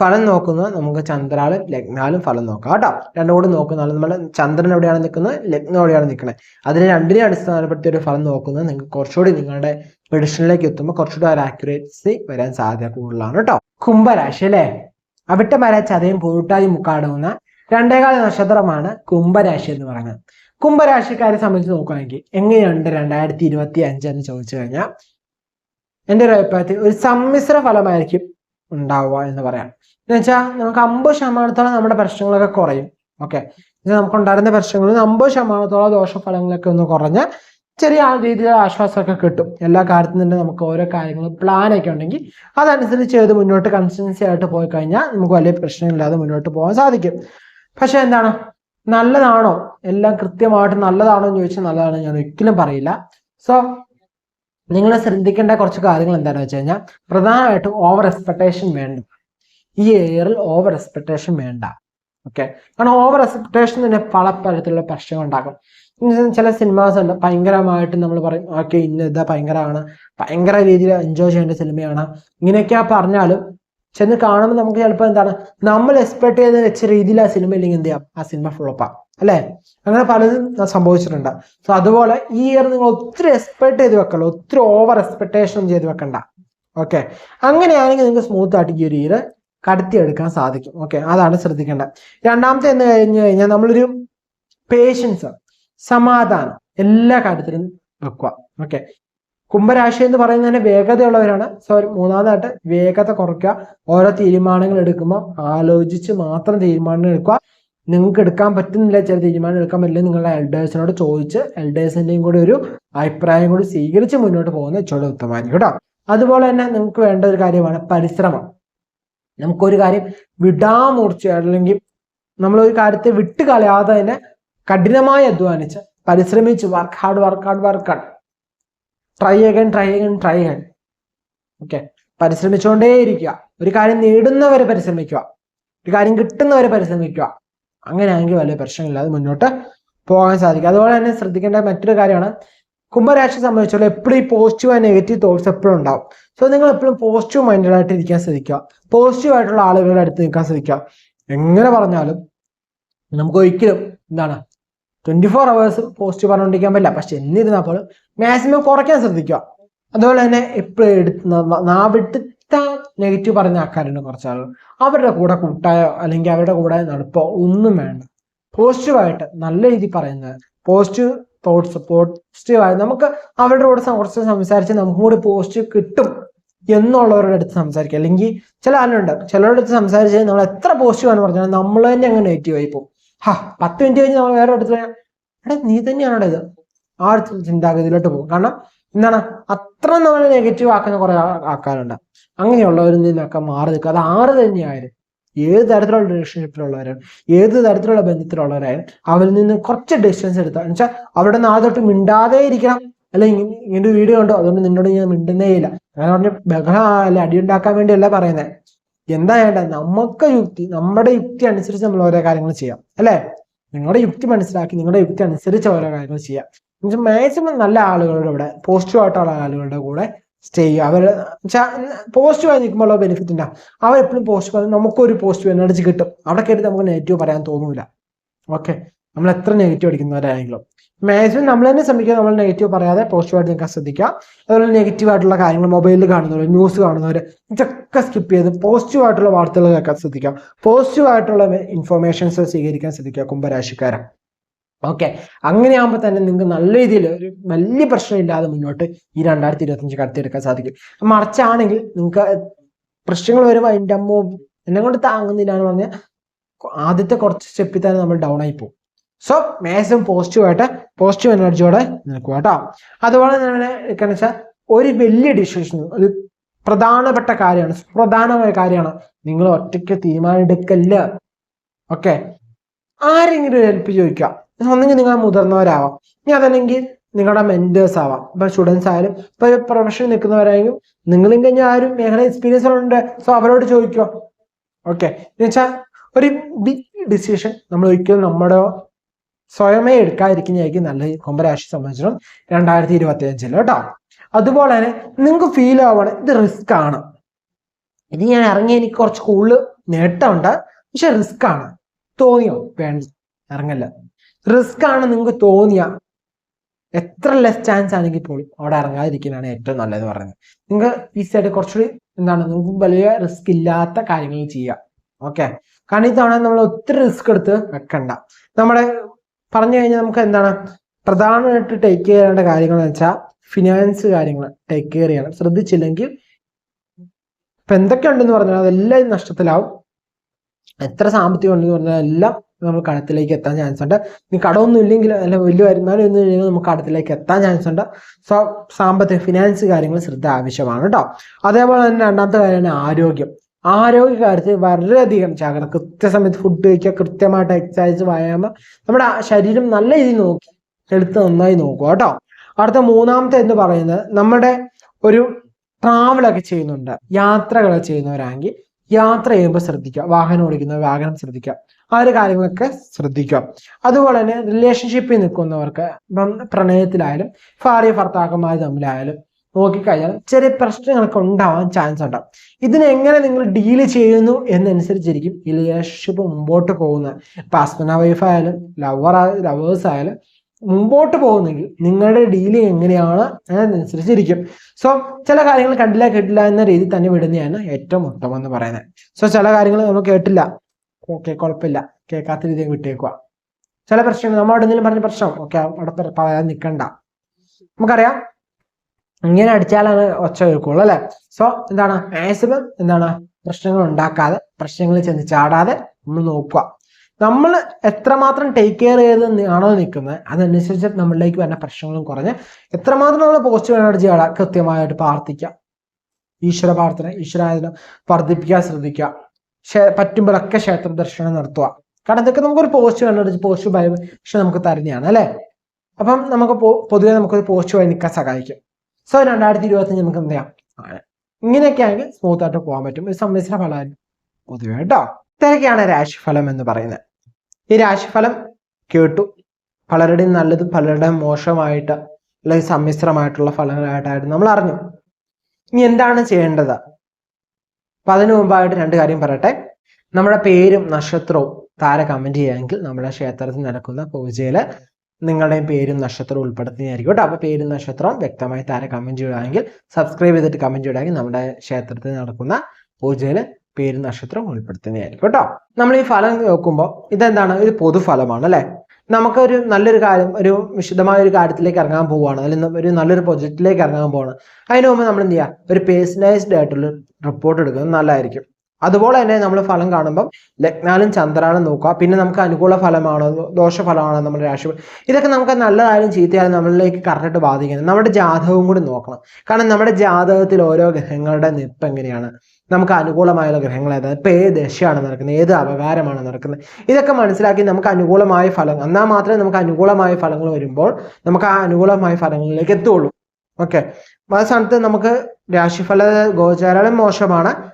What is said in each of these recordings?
ഫലം നോക്കുന്നത് നമുക്ക് ചന്ദ്രാലും ലഗ്നാലും ഫലം നോക്കാം. കേട്ടോ. രണ്ടും കൂടി നോക്കുന്ന നമ്മൾ ചന്ദ്രൻ എവിടെയാണ് നിൽക്കുന്നത്? ലഗ്നം എവിടെയാണ് നിൽക്കുന്നത്? അതിനെ രണ്ടിനെ അടിസ്ഥാനപ്പെടുത്തി ഒരു ഫലം നോക്കുന്നത് നിങ്ങൾക്ക് കുറച്ചുകൂടി നിങ്ങളുടെ പ്രഡിഷനിലേക്ക് എത്തുമ്പോൾ കുറച്ചുകൂടി ഒരു ആക്യുറേസി വരാൻ സാധ്യത കൂടുതലാണ് കേട്ടോ. കുംഭരാശി അല്ലേ? അവിട്ട മര ചതയും പൂട്ടാതി മുക്കാടുന്ന രണ്ടേകാല നക്ഷത്രമാണ് കുംഭരാശി എന്ന് പറയുന്നത്. കുംഭരാശിക്കാരെ സംബന്ധിച്ച് നോക്കുകയാണെങ്കിൽ എങ്ങനെയുണ്ട് രണ്ടായിരത്തി ഇരുപത്തി അഞ്ച് എന്ന് ചോദിച്ചു കഴിഞ്ഞാൽ എന്റെ ഒരു അഭിപ്രായത്തിൽ ഒരു സമ്മിശ്ര ഫലമായിരിക്കും ഉണ്ടാവുക എന്ന് പറയാം. എന്ന് വെച്ചാൽ നമുക്ക് അമ്പത് ശതമാനത്തോളം നമ്മുടെ പ്രശ്നങ്ങളൊക്കെ കുറയും. ഓക്കെ നമുക്ക് ഉണ്ടായിരുന്ന പ്രശ്നങ്ങളിൽ അമ്പത് ശതമാനത്തോളം ദോഷഫലങ്ങളൊക്കെ ഒന്ന് കുറഞ്ഞ് ചെറിയ രീതിയിൽ ആശ്വാസമൊക്കെ കിട്ടും. എല്ലാ കാര്യത്തിനും തന്നെ നമുക്ക് ഓരോ കാര്യങ്ങളും പ്ലാനൊക്കെ ഉണ്ടെങ്കിൽ അതനുസരിച്ച് ചെയ്ത് മുന്നോട്ട് കൺസിസ്റ്റൻസി ആയിട്ട് പോയി കഴിഞ്ഞാൽ നമുക്ക് വലിയ പ്രശ്നമില്ലാതെ മുന്നോട്ട് പോകാൻ സാധിക്കും. പക്ഷെ എന്താണ്? നല്ലതാണോ? എല്ലാം കൃത്യമായിട്ട് നല്ലതാണോ എന്ന് ചോദിച്ചാൽ നല്ലതാണോ ഞാൻ ഒരിക്കലും പറയില്ല. സോ നിങ്ങൾ ശ്രദ്ധിക്കേണ്ട കുറച്ച് കാര്യങ്ങൾ എന്താണെന്ന് വെച്ച് കഴിഞ്ഞാൽ പ്രധാനമായിട്ടും ഓവർ എക്സ്പെക്ടേഷൻ വേണ്ട. ഈ ഇയറിൽ ഓവർ എക്സ്പെക്ടേഷൻ വേണ്ട. ഓക്കെ കാരണം ഓവർ എക്സ്പെക്ടേഷൻ തന്നെ പല തരത്തിലുള്ള പ്രശ്നങ്ങൾ ഉണ്ടാക്കും. ചില സിനിമാസ് ഉണ്ട്. ഭയങ്കരമായിട്ട് നമ്മൾ പറയും ഓക്കെ ഇന്ന ഇതാ ഭയങ്കരമാണ്. ഭയങ്കര രീതിയിൽ എൻജോയ് ചെയ്യേണ്ട സിനിമയാണ് ഇങ്ങനെയൊക്കെ പറഞ്ഞാലും ചെന്ന് കാണുമ്പോൾ നമുക്ക് ചിലപ്പോൾ എന്താണ് നമ്മൾ എക്സ്പെക്ട് ചെയ്ത് വെച്ച രീതിയിൽ ആ സിനിമ ഇല്ലെങ്കിൽ എന്ത് ചെയ്യാം? ആ സിനിമ ഫ്ലോപ്പാ അല്ലേ? അങ്ങനെ പലതും സംഭവിച്ചിട്ടുണ്ട്. സോ അതുപോലെ ഈ ഇയർ നിങ്ങൾ ഒത്തിരി എക്സ്പെക്ട് ചെയ്ത് വെക്കണം ഒത്തിരി ഓവർ എക്സ്പെക്ടേഷൻ ചെയ്ത് വെക്കണ്ട. ഓക്കെ അങ്ങനെയാണെങ്കിൽ നിങ്ങൾക്ക് സ്മൂത്ത് ആയിട്ട് ഈ ഒരു ഇയർ കടത്തിയെടുക്കാൻ സാധിക്കും. ഓക്കെ അതാണ് ശ്രദ്ധിക്കേണ്ടത്. രണ്ടാമത്തെ എന്ന് കഴിഞ്ഞു കഴിഞ്ഞാൽ നമ്മളൊരു പേഷ്യൻസ് സമാധാനം എല്ലാ കാര്യത്തിലും വെക്കുക. ഓക്കെ കുംഭരാശി എന്ന് പറയുന്നത് തന്നെ വേഗതയുള്ളവരാണ്. സോറി മൂന്നാമതായിട്ട് വേഗത കുറയ്ക്കുക. ഓരോ തീരുമാനങ്ങൾ എടുക്കുമ്പോൾ ആലോചിച്ച് മാത്രം തീരുമാനങ്ങൾ എടുക്കുക. നിങ്ങൾക്ക് എടുക്കാൻ പറ്റുന്നില്ല ചില തീരുമാനം എടുക്കാൻ പറ്റില്ല നിങ്ങളുടെ എൽഡേഴ്സിനോട് ചോദിച്ച് എൽഡേഴ്സിന്റെയും കൂടി ഒരു അഭിപ്രായം കൂടി സ്വീകരിച്ച് മുന്നോട്ട് പോകുന്ന ഇച്ചോടെ ഉത്തമമായിരിക്കും കേട്ടോ. അതുപോലെ തന്നെ നിങ്ങൾക്ക് വേണ്ട ഒരു കാര്യമാണ് പരിശ്രമം. നമുക്കൊരു കാര്യം വിടാമൂർച്ച അല്ലെങ്കിൽ നമ്മൾ ഒരു കാര്യത്തെ വിട്ട് കളയാതെ തന്നെ കഠിനമായി അധ്വാനിച്ച് പരിശ്രമിച്ച് work hard work hard work hard try again try again try again okay പരിശ്രമിച്ചുകൊണ്ടേയിരിക്കുക ഒരു കാര്യം നേടുന്നവരെ പരിശ്രമിക്കുക. ഒരു കാര്യം കിട്ടുന്നവരെ പരിശ്രമിക്കുക. അങ്ങനെയാണെങ്കിൽ വലിയ പ്രശ്നമില്ലാതെ മുന്നോട്ട് പോകാൻ സാധിക്കും. അതുപോലെ തന്നെ ശ്രദ്ധിക്കേണ്ട മറ്റൊരു കാര്യമാണ്. കുംഭരാശി സംബന്ധിച്ചോളം എപ്പോഴും ഈ പോസിറ്റീവ് ആൻഡ് നെഗറ്റീവ് തോട്ട്സ് എപ്പോഴും ഉണ്ടാവും. സോ നിങ്ങൾ എപ്പോഴും പോസിറ്റീവ് മൈൻഡഡ് ആയിട്ട് ഇരിക്കാൻ ശ്രദ്ധിക്കുക. പോസിറ്റീവ് ആയിട്ടുള്ള ആളുകളുടെ അടുത്ത് നിൽക്കാൻ ശ്രദ്ധിക്കുക. എങ്ങനെ പറഞ്ഞാലും നമുക്ക് ഒരിക്കലും എന്താണ് ട്വന്റി ഫോർ അവേഴ്സ് പോസ്റ്റ് പറഞ്ഞുകൊണ്ടിരിക്കാൻ പറ്റില്ല. പക്ഷെ എന്നിരുന്നാൽ മാക്സിമം കുറയ്ക്കാൻ ശ്രദ്ധിക്കുക. അതുപോലെ തന്നെ എപ്പോഴും എടുത്ത് നാവിട്ട നെഗറ്റീവ് പറഞ്ഞ ആൾക്കാരുണ്ട് കുറച്ച് അവരുടെ കൂടെ കൂട്ടായോ അല്ലെങ്കിൽ അവരുടെ കൂടെ നടപ്പോ ഒന്നും വേണ്ട. പോസിറ്റീവായിട്ട് നല്ല രീതിയിൽ പറയുന്നത് പോസിറ്റീവ് തോട്ട്സ് പോസിറ്റീവായി നമുക്ക് അവരുടെ കൂടെ കുറച്ച് സംസാരിച്ച് നമുക്ക് കൂടി പോസിറ്റീവ് കിട്ടും എന്നുള്ളവരുടെ അടുത്ത് സംസാരിക്കുക. അല്ലെങ്കിൽ ചില ആളുണ്ട് ചിലരുടെ അടുത്ത് സംസാരിച്ച് നമ്മൾ എത്ര പോസിറ്റീവ് ആണ് പറഞ്ഞാൽ നമ്മൾ തന്നെ അങ്ങ് നെഗറ്റീവ് ആയി പോകും. ഹാ പത്ത് മിനിറ്റ് കഴിഞ്ഞ് നമ്മൾ വേറെ അടുത്ത് പറയാം. എടാ നീ തന്നെയാണോ ഇത്? ആ ഒരു ചിന്താഗതിയിലോട്ട് പോകും. കാരണം എന്താണ്? അത്ര നമ്മൾ നെഗറ്റീവ് ആക്കുന്ന കുറെ ആൾക്കാരുണ്ട്. അങ്ങനെയുള്ളവരിൽ നിന്നൊക്കെ മാറി നിൽക്കുക. അത് ആറ് തന്നെയായാലും ഏത് തരത്തിലുള്ള റിലേഷൻഷിപ്പിലുള്ളവരും ഏത് തരത്തിലുള്ള ബന്ധത്തിലുള്ളവരായാലും അവരിൽ നിന്ന് കുറച്ച് ഡിസ്റ്റൻസ് എടുത്താൽ എന്നുവെച്ചാൽ അവിടെ നിന്ന് ആദ്യമായിട്ട് മിണ്ടാതെ ഇരിക്കണം. അല്ലെങ്കിൽ ഇങ്ങനെ വീഡിയോ ഉണ്ടോ അതുകൊണ്ട് നിന്നോട് ഞാൻ മിണ്ടുന്നേ ഇല്ല അങ്ങനെ പറഞ്ഞ് ബഹളം അല്ല അടിയുണ്ടാക്കാൻ വേണ്ടിയല്ല പറയുന്നത് എന്താ വേണ്ടത് നമുക്ക് യുക്തി നമ്മുടെ യുക്തി അനുസരിച്ച് നമ്മൾ ഓരോ കാര്യങ്ങൾ ചെയ്യാം അല്ലേ? നിങ്ങളുടെ യുക്തി മനസ്സിലാക്കി നിങ്ങളുടെ യുക്തി അനുസരിച്ച് ഓരോ കാര്യങ്ങൾ ചെയ്യാം. മാക്സിമം നല്ല ആളുകളുടെ കൂടെ പോസിറ്റീവ് ആയിട്ടുള്ള ആളുകളുടെ കൂടെ സ്റ്റേ ചെയ്യുക. അവർ പോസിറ്റീവായി നിൽക്കുമ്പോൾ ബെനിഫിറ്റ് ഉണ്ടാവും അവരെപ്പോഴും പോസിറ്റീവ് ആയി നമുക്കൊരു പോസിറ്റീവ് എനർജി കിട്ടും. അവിടെ കയറി നമുക്ക് നെഗറ്റീവ് പറയാൻ തോന്നൂല. ഓക്കെ നമ്മൾ എത്ര നെഗറ്റീവ് അടിക്കുന്നവരാണെങ്കിലും. മാക്സിമം നമ്മൾ തന്നെ ശ്രമിക്കുക. നമ്മൾ നെഗറ്റീവ് പറയാതെ പോസിറ്റീവായിട്ട് നിൽക്കാൻ ശ്രദ്ധിക്കുക അതുപോലെ നെഗറ്റീവ് ആയിട്ടുള്ള കാര്യങ്ങൾ മൊബൈലിൽ കാണുന്നവർ ന്യൂസ് കാണുന്നവർ ഇതൊക്കെ സ്കിപ്പ് ചെയ്ത് പോസിറ്റീവ് ആയിട്ടുള്ള വാർത്തകൾ കേൾക്കാൻ ശ്രദ്ധിക്കുക പോസിറ്റീവ് ആയിട്ടുള്ള ഇൻഫർമേഷൻസ് സ്വീകരിക്കാൻ ശ്രദ്ധിക്കുക കുംഭരാശിക്കാരൻ ഓക്കെ അങ്ങനെയാകുമ്പോൾ തന്നെ നിങ്ങൾക്ക് നല്ല രീതിയിൽ ഒരു വലിയ പ്രശ്നമില്ലാതെ മുന്നോട്ട് ഈ രണ്ടായിരത്തി ഇരുപത്തഞ്ച് കടത്തിയെടുക്കാൻ സാധിക്കും. മറിച്ചാണെങ്കിൽ നിങ്ങൾക്ക് പ്രശ്നങ്ങൾ വരുമ്പോൾ അതിന്റെ അമ്മ എന്നെ കൊണ്ട് താങ്ങുന്നില്ല എന്ന് പറഞ്ഞാൽ ആദ്യത്തെ കുറച്ച് സ്റ്റെപ്പിൽ തന്നെ നമ്മൾ ഡൗൺ ആയി പോകും. സോ മാക്സിമം പോസിറ്റീവായിട്ട് പോസിറ്റീവ് എനർജിയോടെ നിൽക്കുക കേട്ടോ അതുപോലെ തന്നെ വെച്ചാൽ ഒരു വലിയ ഡിസിഷൻ ഒരു പ്രധാനപ്പെട്ട കാര്യമാണ് സുപ്രധാനമായ കാര്യമാണ്. നിങ്ങൾ ഒറ്റയ്ക്ക് തീരുമാനം എടുക്കല്ല. ഓക്കെ ആരെങ്കിലും ഒരു ഹെൽപ്പ് ചോദിക്കുക. ഒന്നെങ്കിൽ നിങ്ങൾ മുതിർന്നവരാവാം. ഇനി അതല്ലെങ്കിൽ നിങ്ങളുടെ മെന്റേഴ്സ് ആവാം. ഇപ്പൊ സ്റ്റുഡൻസ് ആയാലും ഇപ്പൊ പ്രൊഫഷനിൽ നിൽക്കുന്നവരായെങ്കിലും നിങ്ങളും കഴിഞ്ഞാൽ ആരും മേഖല എക്സ്പീരിയൻസ് ഉണ്ട് സോ അവരോട് ചോദിക്കുക. ഓക്കെ എന്ന് വെച്ചാൽ ഒരു ബിഗ് ഡിസിഷൻ നമ്മൾ ഒരിക്കലും നമ്മുടെ സ്വയമേ എടുക്കാതിരിക്കുന്നതായിരിക്കും നല്ലത്. കുംഭരാശി സംബന്ധിച്ചിടത്തോളം രണ്ടായിരത്തി ഇരുപത്തി അഞ്ചിൽ കേട്ടോ. അതുപോലെ തന്നെ നിങ്ങൾക്ക് ഫീൽ ആവണം ഇത് റിസ്ക് ആണ്. ഇത് ഞാൻ ഇറങ്ങി എനിക്ക് കുറച്ച് കൂടുതൽ നേട്ടമുണ്ട്. പക്ഷെ റിസ്ക് ആണ്. തോന്നിയോ? വേണ്ട ഇറങ്ങല്ല. റിസ്ക് ആണ് നിങ്ങൾക്ക് തോന്നിയ എത്ര ലെസ് ചാൻസ് ആണെങ്കിൽ പോലും അവിടെ ഇറങ്ങാതിരിക്കുന്നതാണ് ഏറ്റവും നല്ലത് പറയുന്നത്. നിങ്ങൾക്ക് ഈസിയായിട്ട് കുറച്ചുകൂടി എന്താണ് നിങ്ങൾക്ക് വലിയ റിസ്ക് ഇല്ലാത്ത കാര്യങ്ങൾ ചെയ്യുക. ഓക്കെ കാരണം ഇത്തവണ നമ്മൾ ഒത്തിരി റിസ്ക് എടുത്ത് വെക്കണ്ട. നമ്മുടെ പറഞ്ഞു കഴിഞ്ഞാൽ നമുക്ക് എന്താണ്? പ്രധാനമായിട്ട് ടേക്ക് കെയർ ചെയ്യേണ്ട കാര്യങ്ങൾ എന്ന് വെച്ചാൽ ഫിനാൻസ് കാര്യങ്ങൾ ടേക്ക് കെയർ ചെയ്യണം. ശ്രദ്ധിച്ചില്ലെങ്കിൽ ഇപ്പൊ എന്തൊക്കെ ഉണ്ടെന്ന് പറഞ്ഞാൽ അതെല്ലാം നഷ്ടത്തിലാവും. എത്ര സാമ്പത്തികം ഉണ്ടെന്ന് പറഞ്ഞാൽ എല്ലാം നമ്മൾ കടത്തിലേക്ക് എത്താൻ ചാൻസ് ഉണ്ട്. ഇനി കടമൊന്നും ഇല്ലെങ്കിൽ അല്ല വലിയ വരുമാനം എന്ന് കഴിഞ്ഞാൽ നമുക്ക് കടത്തിലേക്ക് എത്താൻ ചാൻസ് ഉണ്ട്. സോ സാമ്പത്തിക ഫിനാൻസ് കാര്യങ്ങൾ ശ്രദ്ധ ആവശ്യമാണ് കേട്ടോ. അതേപോലെ തന്നെ രണ്ടാമത്തെ കാര്യമാണ് ആരോഗ്യം. ആരോഗ്യ കാര്യത്തിൽ വളരെയധികം ജാഗ്രത. കൃത്യസമയത്ത് ഫുഡ് കഴിക്കുക കൃത്യമായിട്ട് എക്സസൈസ് വ്യായാമം. നമ്മുടെ ശരീരം നല്ല രീതിയിൽ നോക്കി എടുത്ത് നന്നായി നോക്കുക കേട്ടോ. അടുത്ത മൂന്നാമത്തെ എന്ന് പറയുന്നത് നമ്മുടെ ഒരു ട്രാവലൊക്കെ ചെയ്യുന്നുണ്ട്. യാത്രകൾ ചെയ്യുന്നവരാണെങ്കിൽ യാത്ര ചെയ്യുമ്പോൾ ശ്രദ്ധിക്കുക. വാഹനം ഓടിക്കുന്നവർ വാഹനം ശ്രദ്ധിക്കുക. ആ ഒരു കാര്യങ്ങളൊക്കെ ശ്രദ്ധിക്കുക. അതുപോലെ തന്നെ റിലേഷൻഷിപ്പിൽ നിൽക്കുന്നവർക്ക് പ്രണയത്തിലായാലും ഭാര്യ ഭർത്താക്കന്മാർ തമ്മിലായാലും നോക്കിക്കഴിഞ്ഞാൽ ചെറിയ പ്രശ്നങ്ങളൊക്കെ ഉണ്ടാവാൻ ചാൻസ് ഉണ്ടാവും ഇതിനെങ്ങനെ നിങ്ങൾ ഡീൽ ചെയ്യുന്നു എന്നനുസരിച്ചിരിക്കും ഈ റിലേഷൻഷിപ്പ് മുമ്പോട്ട് പോകുന്നത്. ഇപ്പൊ ഹസ്ബൻഡ് വൈഫ് ആയാലും ലവർ ലവേഴ്സ് ആയാലും മുമ്പോട്ട് പോകുന്നെങ്കിൽ നിങ്ങളുടെ ഡീൽ എങ്ങനെയാണ് അതിനനുസരിച്ചിരിക്കും സോ ചില കാര്യങ്ങൾ കണ്ടില്ല കേട്ടില്ല എന്ന രീതിയിൽ തന്നെ വിടുന്നതാണ് ഏറ്റവും ഉത്തമം എന്ന് പറയുന്നത്. സോ ചില കാര്യങ്ങൾ നമ്മൾ കേട്ടില്ല. ഓക്കെ കുഴപ്പമില്ല. കേൾക്കാത്ത രീതിയിൽ വിട്ടേക്കുക. ചില പ്രശ്നങ്ങൾ നമ്മൾ എന്തെങ്കിലും പറഞ്ഞ പ്രശ്നം ഓക്കെ അവിടെ പറയാൻ നിൽക്കണ്ട. നമുക്കറിയാം ഇങ്ങനെ അടിച്ചാലാണ് ഒച്ച കേൾക്കുള്ളൂ അല്ലെ? സോ എന്താണ്? മാക്സിമം എന്താണ്? പ്രശ്നങ്ങൾ ഉണ്ടാക്കാതെ പ്രശ്നങ്ങളിൽ ചെന്ന് ചാടാതെ നമ്മൾ നോക്കുക. നമ്മൾ എത്രമാത്രം ടേക്ക് കെയർ ചെയ്ത് ആണോ നിൽക്കുന്നത് അതനുസരിച്ച് നമ്മളിലേക്ക് വരുന്ന പ്രശ്നങ്ങളും കുറഞ്ഞ് എത്രമാത്രം നമ്മൾ പോസിറ്റീവ് എനർജി കൃത്യമായിട്ട് പ്രാർത്ഥിക്കുക. ഈശ്വര പ്രാർത്ഥന ഈശ്വരായതിനെ വർദ്ധിപ്പിക്കാൻ ശ്രദ്ധിക്കുക. പറ്റുമ്പോഴൊക്കെ ക്ഷേത്ര ദർശനം നടത്തുക. കാരണം ഇതൊക്കെ നമുക്കൊരു പോസിറ്റീവ് എനർജി പോസിറ്റീവ് ഭയം പക്ഷെ നമുക്ക് തരുന്നതാണ് അല്ലേ? അപ്പം നമുക്ക് പൊതുവെ നമുക്കൊരു പോസിറ്റീവായി നിൽക്കാൻ സഹായിക്കും. സോ രണ്ടായിരത്തി ഇരുപത്തഞ്ച് നമുക്ക് എന്ത് ചെയ്യാം? ഇങ്ങനെയൊക്കെ ആണെങ്കിൽ സ്മൂത്ത് ആയിട്ട് പോകാൻ പറ്റും. ഒരു സമ്മിശ്ര ഫലമായിരുന്നു പൊതുവെ കേട്ടോ. ഇത്രയൊക്കെയാണ് രാശിഫലം എന്ന് പറയുന്നത്. ഈ രാശിഫലം കേട്ടു. പലരുടെയും നല്ലതും പലരുടെയും മോശമായിട്ട് അല്ലെങ്കിൽ സമ്മിശ്രമായിട്ടുള്ള ഫലങ്ങളായിട്ടായിരുന്നു നമ്മൾ അറിഞ്ഞു. ഇനി എന്താണ് ചെയ്യേണ്ടത്? അപ്പൊ അതിനു മുമ്പായിട്ട് രണ്ട് കാര്യം പറയട്ടെ. നമ്മുടെ പേരും നക്ഷത്രവും താര കമന്റ് ചെയ്യാമെങ്കിൽ നമ്മുടെ ക്ഷേത്രത്തിൽ നടക്കുന്ന പൂജയിൽ നിങ്ങളുടെയും പേരും നക്ഷത്രവും ഉൾപ്പെടുത്തുന്നതായിരിക്കും കേട്ടോ. അപ്പോൾ പേരും നക്ഷത്രവും വ്യക്തമായി താരം കമന്റ് ചെയ്യുകയാണെങ്കിൽ സബ്സ്ക്രൈബ് ചെയ്തിട്ട് കമന്റ് ചെയ്യുകയാണെങ്കിൽ നമ്മുടെ ക്ഷേത്രത്തിൽ നടക്കുന്ന പൂജയിൽ പേരും നക്ഷത്രവും ഉൾപ്പെടുത്തുന്നതായിരിക്കും കേട്ടോ. നമ്മൾ ഈ ഫലം നോക്കുമ്പോൾ ഇതെന്താണ്? ഒരു പൊതുഫലമാണ് അല്ലെ? നമുക്കൊരു നല്ലൊരു കാര്യം ഒരു വിശദമായ ഒരു കാര്യത്തിലേക്ക് ഇറങ്ങാൻ പോവുകയാണ്. അല്ലെങ്കിൽ ഒരു നല്ലൊരു പ്രൊജക്റ്റിലേക്ക് ഇറങ്ങാൻ പോവാണ് അതിന് മുമ്പ് നമ്മൾ എന്ത് ചെയ്യുക ഒരു പേഴ്സണലൈസ്ഡ് ആയിട്ടുള്ള റിപ്പോർട്ട് എടുക്കുന്നത് നല്ലതായിരിക്കും. അതുപോലെ തന്നെ നമ്മൾ ഫലം കാണുമ്പോൾ ലഗ്നാലും ചന്ദ്രാനും നോക്കുക. പിന്നെ നമുക്ക് അനുകൂല ഫലമാണോ? ദോഷഫലമാണോ നമ്മുടെ രാശി? ഇതൊക്കെ നമുക്ക് നല്ലതായാലും ചീത്തയായാലും നമ്മളിലേക്ക് കറക്റ്റായിട്ട് ബാധിക്കുന്നത് നമ്മുടെ ജാതകവും കൂടി നോക്കണം. കാരണം നമ്മുടെ ജാതകത്തിൽ ഓരോ ഗ്രഹങ്ങളുടെ നിപ്പ് എങ്ങനെയാണ്? നമുക്ക് അനുകൂലമായുള്ള ഗ്രഹങ്ങൾ ഏതാണ് ഇപ്പൊ ഏത് ദശയാണ് നടക്കുന്നത്? ഏത് അപകാരമാണ് നടക്കുന്നത്? ഇതൊക്കെ മനസ്സിലാക്കി നമുക്ക് അനുകൂലമായ ഫലം എന്നാൽ മാത്രമേ നമുക്ക് അനുകൂലമായ ഫലങ്ങൾ വരുമ്പോൾ നമുക്ക് ആ അനുകൂലമായ ഫലങ്ങളിലേക്ക് എത്തുള്ളൂ ഓക്കെ ആ സ്ഥാനത്ത് നമുക്ക് രാശിഫല ഗോചാരം മോശമാണ്.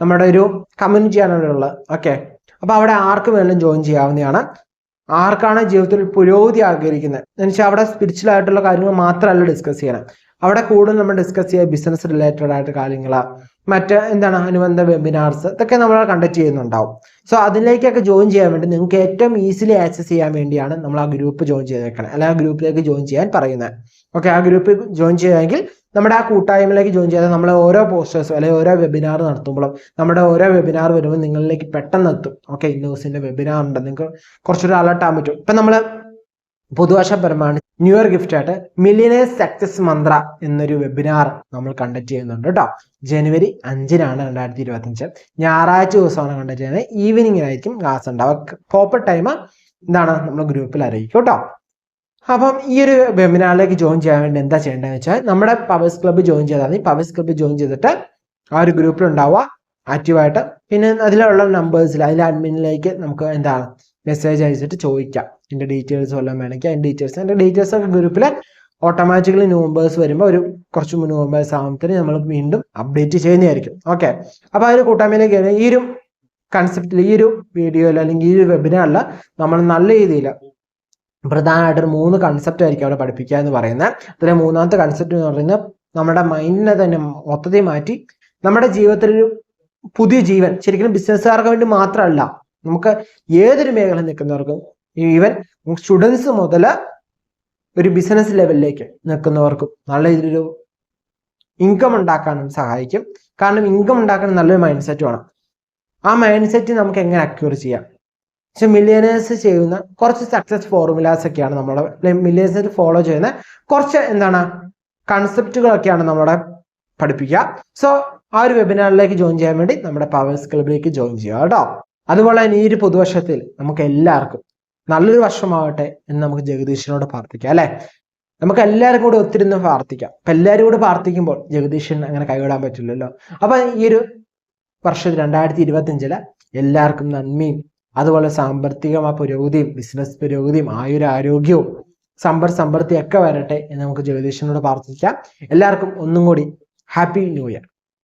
നമ്മുടെ ഒരു കമ്മ്യൂണിറ്റിയാണ് അവിടെ ഉള്ളത്. ഓക്കെ അപ്പൊ അവിടെ ആർക്ക് വേണമെങ്കിലും ജോയിൻ ചെയ്യാവുന്നതാണ്. ആർക്കാണ് ജീവിതത്തിൽ പുരോഗതി ആഗ്രഹിക്കുന്നത്? എന്നുവെച്ചാൽ അവിടെ സ്പിരിച്വൽ ആയിട്ടുള്ള കാര്യങ്ങൾ മാത്രമല്ല ഡിസ്കസ് ചെയ്യണം. അവിടെ കൂടുതൽ നമ്മൾ ഡിസ്കസ് ചെയ്യുക ബിസിനസ് റിലേറ്റഡ് ആയിട്ട് കാര്യങ്ങൾ മറ്റ് എന്താണ് അനുബന്ധ വെബിനാർസ് ഇതൊക്കെ നമ്മൾ കണ്ടക്ട് ചെയ്യുന്നുണ്ടാവും. സോ അതിലേക്കൊക്കെ ജോയിൻ ചെയ്യാൻ വേണ്ടി നിങ്ങൾക്ക് ഏറ്റവും ഈസിലി ആക്സസ് ചെയ്യാൻ വേണ്ടിയാണ് നമ്മൾ ആ ഗ്രൂപ്പ് ജോയിൻ ചെയ്തേക്കണം. അല്ലെങ്കിൽ ആ ഗ്രൂപ്പിലേക്ക് ജോയിൻ ചെയ്യാൻ പറയുന്നത്. ഓക്കെ ആ ഗ്രൂപ്പിൽ ജോയിൻ ചെയ്യുമെങ്കിൽ നമ്മുടെ ആ കൂട്ടായ്മയിലേക്ക് ജോയിൻ ചെയ്താൽ നമ്മളെ ഓരോ പോസ്റ്റേഴ്സും അല്ലെങ്കിൽ ഓരോ വെബിനാർ നടത്തുമ്പോഴും നമ്മുടെ ഓരോ വെബിനാർ വരുമ്പോൾ നിങ്ങളിലേക്ക് പെട്ടെന്ന് എത്തും. ഓക്കെ ഇന്ന ദിവസത്തിന്റെ വെബിനാർ ഉണ്ട്. നിങ്ങൾക്ക് കുറച്ചൊരു അലർട്ട് ആകാൻ പറ്റും. ഇപ്പം നമ്മൾ പുതുവർഷപരമാണ് ന്യൂ ഇയർ ഗിഫ്റ്റ് ആയിട്ട് മില്യനേഴ്സ് സക്സസ് മന്ത്ര എന്നൊരു വെബിനാർ നമ്മൾ കണ്ടക്ട് ചെയ്യുന്നുണ്ട് കേട്ടോ. ജനുവരി അഞ്ചിനാണ് രണ്ടായിരത്തി ഇരുപത്തി അഞ്ച് ഞായറാഴ്ച ദിവസമാണ് കണ്ടക്ട് ചെയ്യുന്നത്. ഈവനിങ്ങിനായിരിക്കും ക്ലാസ് ഉണ്ടാവുക. പ്രോപ്പർ ടൈം എന്താണ് നമ്മൾ ഗ്രൂപ്പിൽ അറിയിക്കും കേട്ടോ. അപ്പം ഈ ഒരു വെബിനാറിലേക്ക് ജോയിൻ ചെയ്യാൻ വേണ്ടി എന്താ ചെയ്യേണ്ടതെന്ന് വെച്ചാൽ നമ്മുടെ പവേഴ്സ് ക്ലബ്ബ് ജോയിൻ ചെയ്താൽ മതി. പവേഴ്സ് ക്ലബ്ബ് ജോയിൻ ചെയ്തിട്ട് ആ ഒരു ഗ്രൂപ്പിൽ ഉണ്ടാവുക. ആക്റ്റീവായിട്ട് പിന്നെ അതിലുള്ള നമ്പേഴ്സിൽ അതിലെ അഡ്മിനിലേക്ക് നമുക്ക് എന്താണ് മെസ്സേജ് അയച്ചിട്ട് ചോദിക്കാം. എന്റെ ഡീറ്റെയിൽസ് വല്ലതും വേണമെങ്കിൽ അതിന്റെ ഡീറ്റെയിൽസ് എന്റെ ഡീറ്റെയിൽസ് ഒക്കെ ഗ്രൂപ്പിൽ ഓട്ടോമാറ്റിക്കലി നോമ്പേഴ്സ് വരുമ്പോൾ ഒരു കുറച്ച് നവംബേഴ്സ് ആകുമ്പോഴത്തേന് നമ്മൾ വീണ്ടും അപ്ഡേറ്റ് ചെയ്യുന്നതായിരിക്കും. ഓക്കെ അപ്പോൾ ഒരു കൂട്ടായ്മയിലേക്ക് ഈ ഒരു കൺസെപ്റ്റിൽ ഈ ഒരു വീഡിയോയിൽ അല്ലെങ്കിൽ ഈ ഒരു വെബിനാറിൽ നമ്മൾ നല്ല രീതിയിൽ പ്രധാനമായിട്ട് ഒരു മൂന്ന് കൺസെപ്റ്റ് ആയിരിക്കും അവിടെ പഠിപ്പിക്കുക എന്ന് പറയുന്നത്. അതിലെ മൂന്നാമത്തെ കൺസെപ്റ്റ് എന്ന് പറയുന്നത് നമ്മുടെ മൈൻഡിനെ തന്നെ മൊത്തത്തിൽ മാറ്റി നമ്മുടെ ജീവിതത്തിൽ ഒരു പുതിയ ജീവൻ ശരിക്കും ബിസിനസ്സുകാർക്ക് വേണ്ടി മാത്രമല്ല നമുക്ക് ഏതൊരു മേഖല നിൽക്കുന്നവർക്കും ഈവൻ സ്റ്റുഡൻസ് മുതൽ ഒരു ബിസിനസ് ലെവലിലേക്ക് നിൽക്കുന്നവർക്കും നല്ല രീതിയിലൊരു ഇൻകം ഉണ്ടാക്കാനും സഹായിക്കും. കാരണം ഇൻകം ഉണ്ടാക്കാൻ നല്ലൊരു മൈൻഡ് സെറ്റ് വേണം. ആ മൈൻഡ് സെറ്റ് നമുക്ക് എങ്ങനെ അക്യൂർ ചെയ്യാം? പക്ഷെ മില്ലിയനേഴ്സ് ചെയ്യുന്ന കുറച്ച് സക്സസ് ഫോർമുലാസ് ഒക്കെയാണ് നമ്മുടെ മില്ലിയനേഴ്സ് ഫോളോ ചെയ്യുന്ന കുറച്ച് എന്താണ് കൺസെപ്റ്റുകളൊക്കെയാണ് നമ്മുടെ പഠിപ്പിക്കുക. സോ ആ ഒരു വെബിനാറിലേക്ക് ജോയിൻ ചെയ്യാൻ വേണ്ടി നമ്മുടെ പവേഴ്സ് ക്ലബിലേക്ക് ജോയിൻ ചെയ്യുക കേട്ടോ. അതുപോലെ തന്നെ ഈ ഒരു പുതുവർഷത്തിൽ നമുക്ക് എല്ലാവർക്കും നല്ലൊരു വർഷമാവട്ടെ എന്ന് നമുക്ക് ജഗദീശനോട് പ്രാർത്ഥിക്കാം അല്ലെ? നമുക്ക് എല്ലാവരും കൂടെ ഒത്തിരുന്ന് പ്രാർത്ഥിക്കാം. അപ്പൊ എല്ലാവരും കൂടെ പ്രാർത്ഥിക്കുമ്പോൾ ജഗദീശൻ അങ്ങനെ കൈവിടാൻ പറ്റില്ലല്ലോ. അപ്പൊ ഈ ഒരു വർഷം രണ്ടായിരത്തി ഇരുപത്തി അഞ്ചിൽ എല്ലാവർക്കും നന്മയും അതുപോലെ സാമ്പത്തികമായ പുരോഗതിയും ബിസിനസ് പുരോഗതിയും ആയുര ആരോഗ്യവും സമ്പർ സമൃദ്ധി ഒക്കെ വരട്ടെ എന്ന് നമുക്ക് ജ്യോതിഷനോട് പ്രാർത്ഥിക്കാം. എല്ലാവർക്കും ഒന്നും കൂടി ഹാപ്പി ന്യൂ ഇയർ